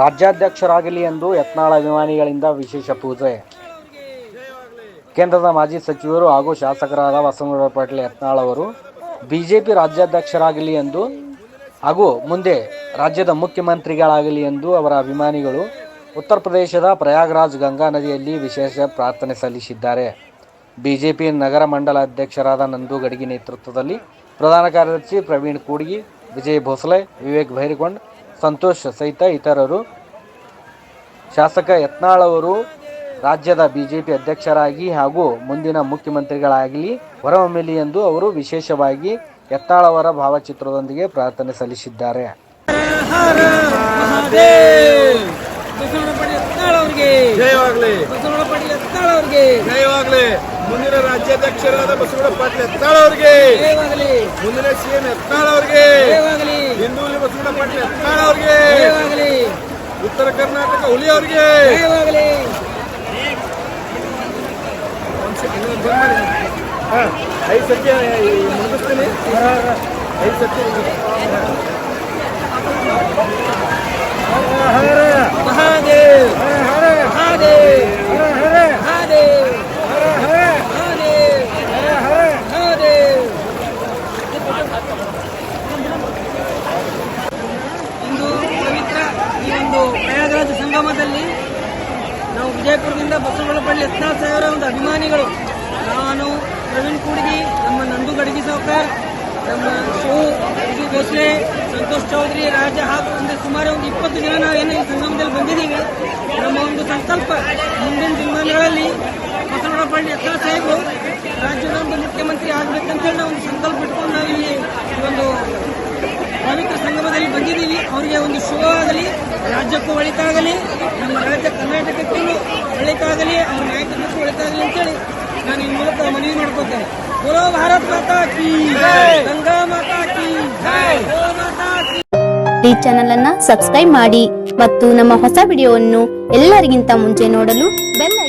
ರಾಜ್ಯಾಧ್ಯಕ್ಷರಾಗಲಿ ಎಂದು ಯತ್ನಾಳ ಅಭಿಮಾನಿಗಳಿಂದ ವಿಶೇಷ ಪೂಜೆ. ಕೇಂದ್ರದ ಮಾಜಿ ಸಚಿವರು ಹಾಗೂ ಶಾಸಕರಾದ ಬಸವನಗೌಡ ಪಾಟೀಲ್ ಯತ್ನಾಳ್ ಅವರು ಬಿಜೆಪಿ ರಾಜ್ಯಾಧ್ಯಕ್ಷರಾಗಲಿ ಎಂದು ಹಾಗೂ ಮುಂದೆ ರಾಜ್ಯದ ಮುಖ್ಯಮಂತ್ರಿಗಳಾಗಲಿ ಎಂದು ಅವರ ಅಭಿಮಾನಿಗಳು ಉತ್ತರ ಪ್ರದೇಶದ ಪ್ರಯಾಗ್ರಾಜ್ ಗಂಗಾ ನದಿಯಲ್ಲಿ ವಿಶೇಷ ಪ್ರಾರ್ಥನೆ ಸಲ್ಲಿಸಿದ್ದಾರೆ. ಬಿಜೆಪಿ ನಗರ ಮಂಡಲ ಅಧ್ಯಕ್ಷರಾದ ನಂದು ಗಡಿಗಿ ನೇತೃತ್ವದಲ್ಲಿ ಪ್ರಧಾನ ಕಾರ್ಯದರ್ಶಿ ಪ್ರವೀಣ್ ಕೂಡಿಗಿ ವಿಜಯ್ ಭೋಸಲೆ, ವಿವೇಕ್ ಭೈರಗೊಂಡ್, ಸಂತೋಷ್ ಸಹಿತ ಇತರರು. ಶಾಸಕ ಯತ್ನಾಳ್ ಅವರು ರಾಜ್ಯದ ಬಿಜೆಪಿ ಅಧ್ಯಕ್ಷರಾಗಿ ಹಾಗೂ ಮುಂದಿನ ಮುಖ್ಯಮಂತ್ರಿಗಳಾಗಲಿ ಹೊರಹೊಮ್ಮಲಿ ಎಂದು ಅವರು ವಿಶೇಷವಾಗಿ ಯತ್ನಾಳ್ ಅವರ ಭಾವಚಿತ್ರದೊಂದಿಗೆ ಪ್ರಾರ್ಥನೆ ಸಲ್ಲಿಸಿದ್ದಾರೆ ಮಹಾದೇವ್ ಬಸವಣ್ಣ ಪಾಟೀಲ್ ಯತ್ನಾಳ್ ಅವ್ರಿಗೆ ಜಯವಾಗ್ಲಿ ಬಸವಣ್ಣ ಪಾಟೀಲ್ ಯತ್ನಾಳ್ ಅವ್ರಿಗೆ ಜಯವಾಗ್ಲಿ. ಮುಂದಿನ ರಾಜ್ಯಾಧ್ಯಕ್ಷರಾದ ಬಸವರಾಜ ಪಾಟೀಲ್ ಯತ್ನಾಳ್ ಅವರಿಗೆ. ಜಯವಾಗಲಿ. ಮುಂದಿನ ಸಿಎಂ ಯತ್ನಾಳ್ ಅವರಿಗೆ. ಜಯವಾಗಲಿ. ಹಿಂದೂಲಿ ಬಸವರಾಜ ಪಾಟೀಲ್ ಯತ್ನಾಳ್ ಅವರಿಗೆ. ಜಯವಾಗಲಿ. ಉತ್ತರ ಕರ್ನಾಟಕ ಹುಲಿ ಅವರಿಗೆ. ಜಯವಾಗಲಿ. ಹಾ, ಐದು ಸತ್ಯ ಮುಗಿಸ್ತೀನಿ. ಐದು ಸತ್ಯ ಮಹಾದೇವ್ ಮಹಾದೇವ್ ಮಹಾದೇವ್ ಮಹಾದೇವ್ ಮಹಾದೇವ್ ಇಂದು ಪವಿತ್ರ ಈ ಒಂದು ಪ್ರಯಾಗರಾಜ ಸಂಗಮದಲ್ಲಿ ನಾವು ವಿಜಯಪುರದಿಂದ ಬಸವಳಪಳ್ಳಿ ಯತ್ನಾಳ್ ಸಾವಿರ ಒಂದು ಅಭಿಮಾನಿಗಳು. ನಾನು ಪ್ರವೀಣ್ ಕೂಡಿಗಿ, ನಮ್ಮ ನಂದು ಗಡಗಿ ನಮ್ಮ ಶಿವ ಇದು ಭೋಸ್ಲೆ ಸಂತೋಷ್ ಚೌಧರಿ, ರಾಜ ಹಾಗೂ ಒಂದು ಸುಮಾರು ಒಂದು ಇಪ್ಪತ್ತು ಜನ ನಾವು ಏನು ಈ ಸಂಗಮದಲ್ಲಿ ಬಂದಿದ್ದೀವಿ. ನಮ್ಮ ಒಂದು ಸಂಕಲ್ಪ ಮುಂದಿನ ದಿನಮಾನಗಳಲ್ಲಿ ಬಸವನಪಳ್ಳಿ ಯತ್ನಾಳ್ ಸಾಹೇಬು ರಾಜ್ಯದ ಒಂದು ಮುಖ್ಯಮಂತ್ರಿ ಆಗ್ಬೇಕಂತೇಳಿ ನಾವು ಒಂದು ಸಂಕಲ್ಪ ಇಟ್ಕೊಂಡು ನಾವು ಇಲ್ಲಿ ಒಂದು ಪವಿತ್ರ ಸಂಗಮದಲ್ಲಿ ಬಂದಿದ್ದೀವಿ. ಅವರಿಗೆ ಒಂದು ಶುಭವಾಗಲಿ, ರಾಜ್ಯಕ್ಕೂ ಒಳಿತಾಗಲಿ. ಒಳಿತಾಗಲಿ ಅವ್ರ ನಾಯಕತ್ವಕ್ಕೂ ಒಳಿತಾಗಲಿ ಅಂತೇಳಿ ನಾನು ಈ ಮೂಲಕ ಮನವಿ ಮಾಡ್ಕೊತೇನೆ ಬೋಲೋ ಭಾರತ್ ಮಾತಾ ಕಿ ಗಂಗಾ ಮಾತಾ ಕಿ ಈ ಚಾನೆಲ್ ಅನ್ನ ಸಬ್ಸ್ಕ್ರೈಬ್ ಮಾಡಿ ಮತ್ತು ನಮ್ಮ ಹೊಸ ವಿಡಿಯೋವನ್ನು ಎಲ್ಲರಿಗಿಂತ ಮುಂಚೆ ನೋಡಲು ಬೆಲ್